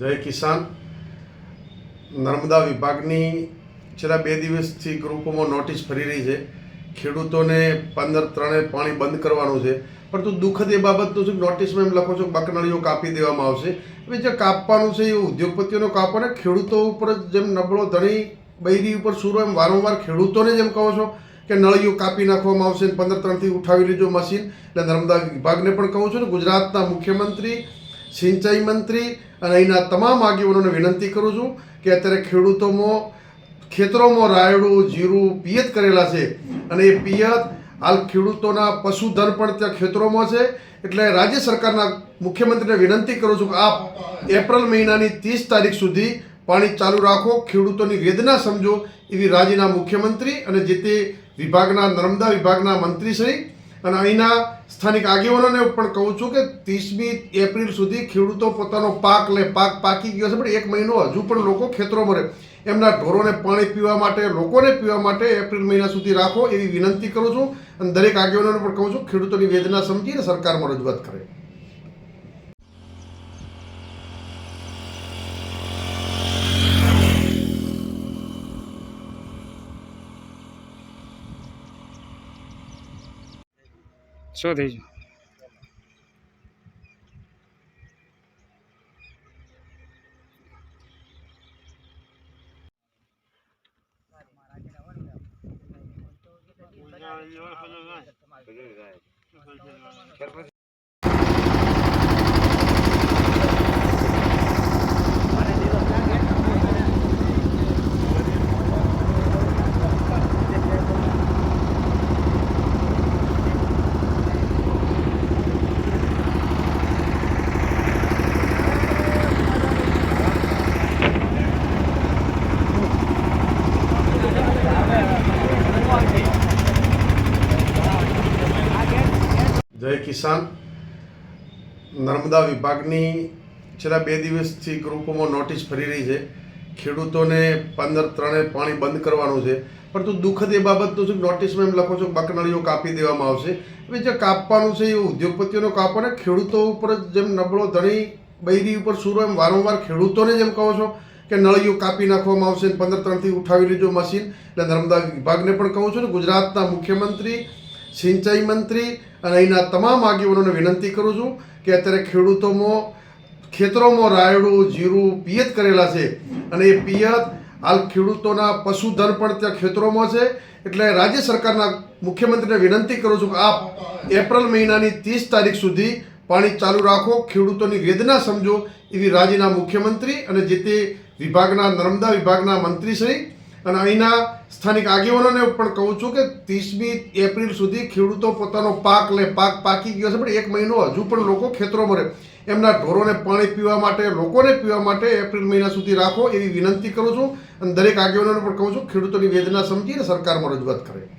જય કિસાન. નર્મદા વિભાગની છેલ્લા બે દિવસથી ગ્રુપોમાં નોટિસ ફરી રહી છે. ખેડૂતોને પંદર ત્રણે પાણી બંધ કરવાનું છે. પરંતુ દુઃખદ એ બાબતનું છે નોટિસમાં એમ લખો છો બકનળીઓ કાપી દેવામાં આવશે. હવે જે કાપવાનું છે એ ઉદ્યોગપતિઓનો કાપો ને ખેડૂતો ઉપર જેમ નબળો ધણી બૈરી ઉપર સુરો એમ વારંવાર ખેડૂતોને જેમ કહો છો કે નળીઓ કાપી નાખવામાં આવશે પંદર ત્રણથી ઉઠાવી લેજો મશીન. એટલે નર્મદા વિભાગને પણ કહું છું ને ગુજરાતના મુખ્યમંત્રી સિંચાઈ મંત્રી અને અહીંના તમામ આગેવાનોને વિનંતી કરું છું કે અત્યારે ખેડૂતોમાં, ખેતરોમાં રાયડું, જીરું પિયત કરેલા છે અને એ પિયત હાલ ખેડૂતોના પશુધન પણ ત્યાં ખેતરોમાં છે. એટલે રાજ્ય સરકારના મુખ્યમંત્રીને વિનંતી કરું છું કે આપ એપ્રિલ મહિનાની ત્રીસ તારીખ સુધી પાણી ચાલુ રાખો, ખેડૂતોની વેદના સમજો એવી રાજ્યના મુખ્યમંત્રી અને જે તે વિભાગના, નર્મદા વિભાગના મંત્રીશ્રી અને અહીંના સ્થાનિક આગેવાનોને પણ કહું છું કે ત્રીસમી એપ્રિલ સુધી ખેડૂતો પોતાનો પાક લે, પાક પાકી ગયો છે. પણ એક મહિનો હજુ પણ લોકો ખેતરોમાં રહે. એમના ઢોરોને પાણી પીવા માટે, લોકોને પીવા માટે એપ્રિલ મહિના સુધી રાખો એવી વિનંતી કરું છું. અને દરેક આગેવાનોને પણ કહું છું, ખેડૂતોની વેદના સમજીને સરકારમાં રજૂઆત કરે. શું થઈ છે જય કિસાન. નર્મદા વિભાગની છેલ્લા બે દિવસથી ગ્રુપોમાં નોટિસ ફરી રહી છે. ખેડૂતોને પંદર ત્રણે પાણી બંધ કરવાનું છે. પરંતુ દુઃખદ એ બાબતનું છે નોટિસમાં એમ લખો છો બકનાળીઓ કાપી દેવામાં આવશે. હવે જે કાપવાનું છે એ ઉદ્યોગપતિઓનો કાપો ને ખેડૂતો ઉપર જેમ નબળો ધણી બૈરી ઉપર સુરો એમ વારંવાર ખેડૂતોને જેમ કહો છો કે નળીઓ કાપી નાખવામાં આવશે પંદર ત્રણથી ઉઠાવી લેજો મશીન. એટલે નર્મદા વિભાગને પણ કહું છું ને ગુજરાતના મુખ્યમંત્રી સિંચાઈ મંત્રી અને અહીંના તમામ આગેવાનોને વિનંતી કરું છું કે અત્યારે ખેડૂતોમાં, ખેતરોમાં રાયડું, જીરું, પિયત કરેલા છે. અને એ પિયત હાલ ખેડૂતોના પશુધન પણ ત્યાં ખેતરોમાં છે. એટલે રાજ્ય સરકારના મુખ્યમંત્રીને વિનંતી કરું છું કે આપ એપ્રિલ મહિનાની ત્રીસ તારીખ સુધી પાણી ચાલુ રાખો, ખેડૂતોની વેદના સમજો એવી રાજ્યના મુખ્યમંત્રી અને જે તે વિભાગના, નર્મદા વિભાગના મંત્રીશ્રી અને અહીંના સ્થાનિક આગેવાનોને પણ કહું છું કે ત્રીસમી એપ્રિલ સુધી ખેડૂતો પોતાનો પાક લે, પાક પાકી ગયો છે. પણ એક મહિનો હજુ પણ લોકો ખેતરોમાં રહે. એમના ઢોરોને પાણી પીવા માટે, લોકોને પીવા માટે એપ્રિલ મહિના સુધી રાખો એવી વિનંતી કરું છું. અને દરેક આગેવાનોને પણ કહું છું, ખેડૂતોની વેદના સમજીને સરકારમાં રજૂઆત કરે.